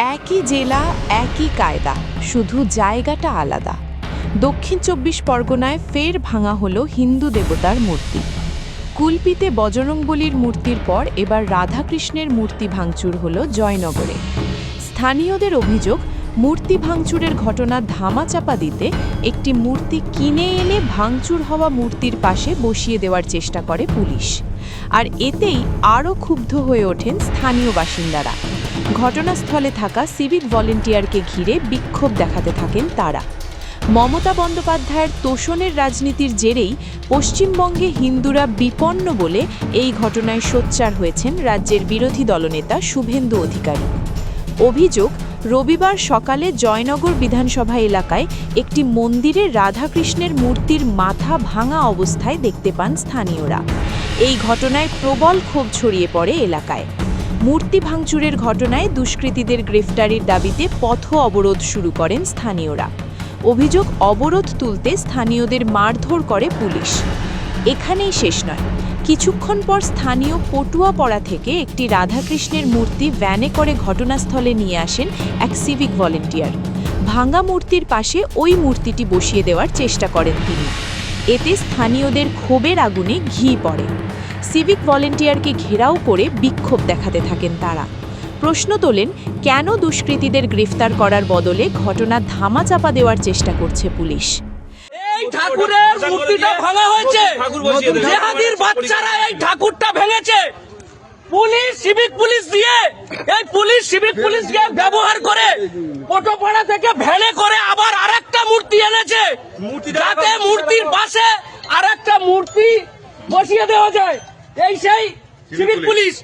একই জেলা, একই কায়দা, শুধু জায়গাটা আলাদা। দক্ষিণ চব্বিশ পরগনায় ফের ভাঙা হলো হিন্দু দেবতার মূর্তি। কুলপিতে বজরংবলির মূর্তির পর এবার রাধাকৃষ্ণের মূর্তি ভাঙচুর হলো জয়নগরে। স্থানীয়দের অভিযোগ, মূর্তি ভাঙচুরের ঘটনা ধামাচাপা দিতে একটি মূর্তি কিনে এনে ভাঙচুর হওয়া মূর্তির পাশে বসিয়ে দেওয়ার চেষ্টা করে পুলিশ। আর এতেই আরও ক্ষুব্ধ হয়ে ওঠেন স্থানীয় বাসিন্দারা। ঘটনাস্থলে থাকা সিভিক ভলেন্টিয়ারকে ঘিরে বিক্ষোভ দেখাতে থাকেন তারা। মমতা বন্দ্যোপাধ্যায়ের তোষণের রাজনীতির জেরেই পশ্চিমবঙ্গে হিন্দুরা বিপন্ন বলে এই ঘটনায় সোচ্চার হয়েছেন রাজ্যের বিরোধী দলনেতা শুভেন্দু অধিকারী। অভিযোগ, রবিবার সকালে জয়নগর বিধানসভা এলাকায় একটি মন্দিরে রাধাকৃষ্ণের মূর্তির মাথা ভাঙা অবস্থায় দেখতে পান স্থানীয়রা। এই ঘটনায় প্রবল ক্ষোভ ছড়িয়ে পড়ে এলাকায়। মূর্তি ভাঙচুরের ঘটনায় দুষ্কৃতীদের গ্রেফতারির দাবিতে পথ অবরোধ শুরু করেন স্থানীয়রা। অভিযোগ, অবরোধ তুলতে স্থানীয়দের মারধর করে পুলিশ। এখানেই শেষ নয়। কিছুক্ষণ পর স্থানীয় পটুয়াপাড়া থেকে একটি রাধাকৃষ্ণের মূর্তি ভ্যানে করে ঘটনাস্থলে নিয়ে আসেন এক সিভিক ভলেন্টিয়ার। ভাঙা মূর্তির পাশে ওই মূর্তিটি বসিয়ে দেওয়ার চেষ্টা করেন তিনি। এতে স্থানীয়দের ক্ষোভের আগুনে ঘি পড়ে। সিভিক ভলেন্টিয়ারকে ঘেরাও করে বিক্ষোভ দেখাতে থাকেন তারা। প্রশ্ন তোলেন কেন দুষ্কৃতীদের গ্রেফতার করার বদলে ঘটনা ধামাচাপা দেওয়ার চেষ্টা করছে পুলিশ? এই ঠাকুরের মূর্তিটা ভাঙা হয়েছে। জেহাদির বাচ্চারা এই ঠাকুরটা ভেঙেছে। পুলিশ সিভিক পুলিশ দিয়ে এই পুলিশ সিভিক পুলিশকে ব্যবহার করে পটোপাড়া থেকে ভ্যানে করে আবার আরেকটা মূর্তি এনেছে। মূর্তিটা যাতে মূর্তির পাশে আরেকটা মূর্তি বসিয়ে দেওয়া যায়। এই সেই সিভিক পুলিশ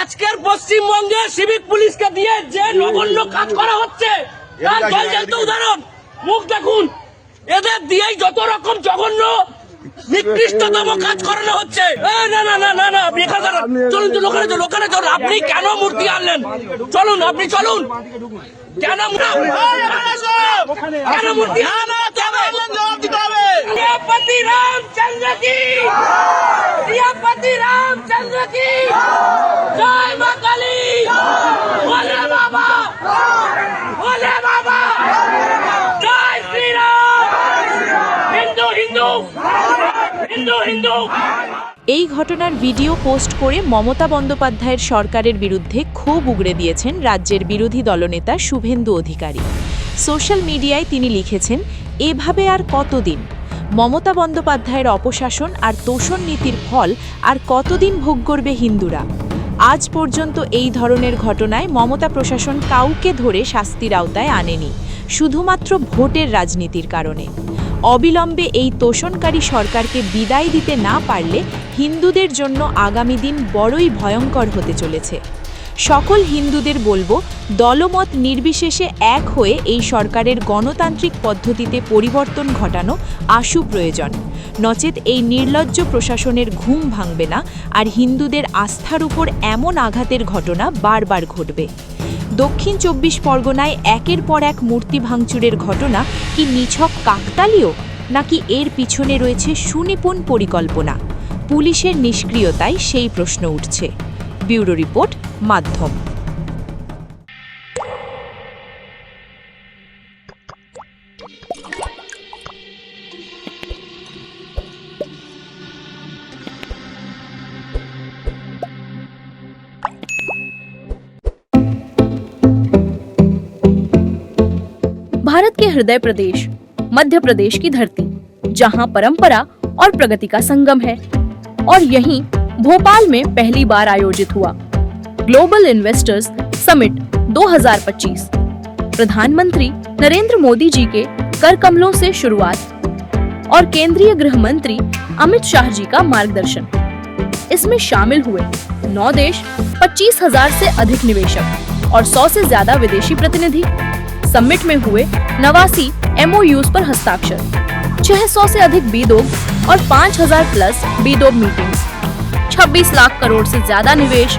আজকের পশ্চিমবঙ্গে সিভিক পুলিশকে দিয়ে যে নগণ্য কাজ করা হচ্ছে তার জলজান্ত উদাহরণ মুখ দেখুন এদের দিয়েই যত রকম জঘন্য নিকৃষ্টতম কাজ করানো হচ্ছে না না না না না আপনি এখানে চলুন চলুন ওখানে চলুন ওখানে চলুন আপনি কেন মূর্তি আনলেন চলুন আপনি চলুন কেন মূর্তি কেন মূর্তি প্রিয়াপতি রামচন্দ্র কি রামচন্দ্র এই ঘটনার ভিডিও পোস্ট করে মমতা বন্দ্যোপাধ্যায়ের সরকারের বিরুদ্ধে ক্ষোভ উগড়ে দিয়েছেন রাজ্যের বিরোধী দলনেতা শুভেন্দু অধিকারী। সোশ্যাল মিডিয়ায় তিনি লিখেছেন, এভাবে আর কতদিন? মমতা বন্দ্যোপাধ্যায়ের অপশাসন আর তোষণ নীতির ফল আর কতদিন ভোগ করবে হিন্দুরা? আজ পর্যন্ত এই ধরনের ঘটনায় মমতা প্রশাসন কাউকে ধরে শাস্তির আওতায় আনেনি, শুধুমাত্র ভোটের রাজনীতির কারণে। অবিলম্বে এই তোষণকারী সরকারকে বিদায় দিতে না পারলে হিন্দুদের জন্য আগামী দিন বড়ই ভয়ঙ্কর হতে চলেছে। সকল হিন্দুদের বলব, দলমত নির্বিশেষে এক হয়ে এই সরকারের গণতান্ত্রিক পদ্ধতিতে পরিবর্তন ঘটানো আশু প্রয়োজন। নচেত এই নির্লজ্জ প্রশাসনের ঘুম ভাঙবে না আর হিন্দুদের আস্থার উপর এমন আঘাতের ঘটনা বারবার ঘটবে। দক্ষিণ চব্বিশ পরগনায় একের পর এক মূর্তি ভাঙচুরের ঘটনা কি নিছক কাকতালীয়, নাকি এর পিছনে রয়েছে সুনিপুণ পরিকল্পনা? পুলিশের নিষ্ক্রিয়তায় সেই প্রশ্ন উঠছে। ব্যুরো রিপোর্ট মাধ্যম भारत के हृदय प्रदेश मध्य प्रदेश की धरती जहां परंपरा और प्रगति का संगम है और यहीं भोपाल में पहली बार आयोजित हुआ ग्लोबल इन्वेस्टर्स समिट 2025 प्रधानमंत्री नरेंद्र मोदी जी के कर कमलों से शुरुआत और केंद्रीय गृह मंत्री अमित शाह जी का मार्गदर्शन। इसमें शामिल हुए नौ देश, पच्चीस हज़ार से अधिक निवेशक और सौ से ज़्यादा विदेशी प्रतिनिधि। समिट में हुए नवासी एमओयूज पर हस्ताक्षर 600 से अधिक बीदोग और 5000 प्लस बीदोग मीटिंग्स 26 लाख करोड़ से ज़्यादा निवेश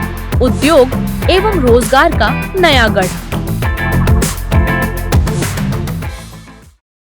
उद्योग एवं रोज़गार का नया गढ़।